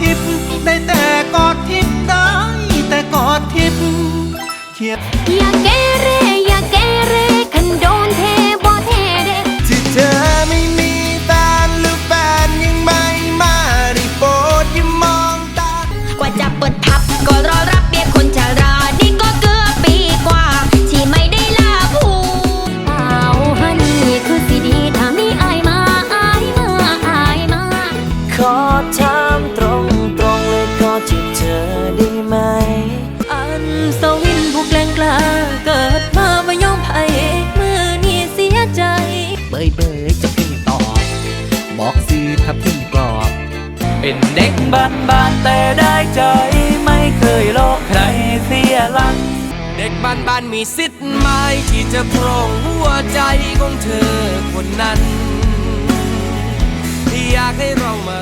ทิพย์ได้แต่กอดทิพย์ได้แต่กอดทิพย์เขียนอย่าเกเรอย่าเกเรคันโดนเทบ่เทเด้ที่เธอไม่มีแฟนหรือแฟนยังไม่มาได้โปรดอย่ามองตากว่าจะเปิดผับก็รอรับเบียร์คนชรานี่ก็เกือบปีกว่า ที่ไม่ได้ลาผู้เอาฮันนี่คือสิดีถ้ามีอายมาอายมาอายมาขอถามตรง กล้งกล้าเกิดมาไม่ยอมไพ่มือนี่เสียใจ เบยเบยจะพึ่งตอบบอกซื้อถ้าพึ่งกรอบเป็นเด็กบ้านบ้านๆแต่ได้ใจ ไม่เคยโลกใครเสียหลัก เด็กบ้านบ้านๆมีสิทธิ์ไหมที่จะครองหัวใจของเธอคนนั้นอยากให้เรามา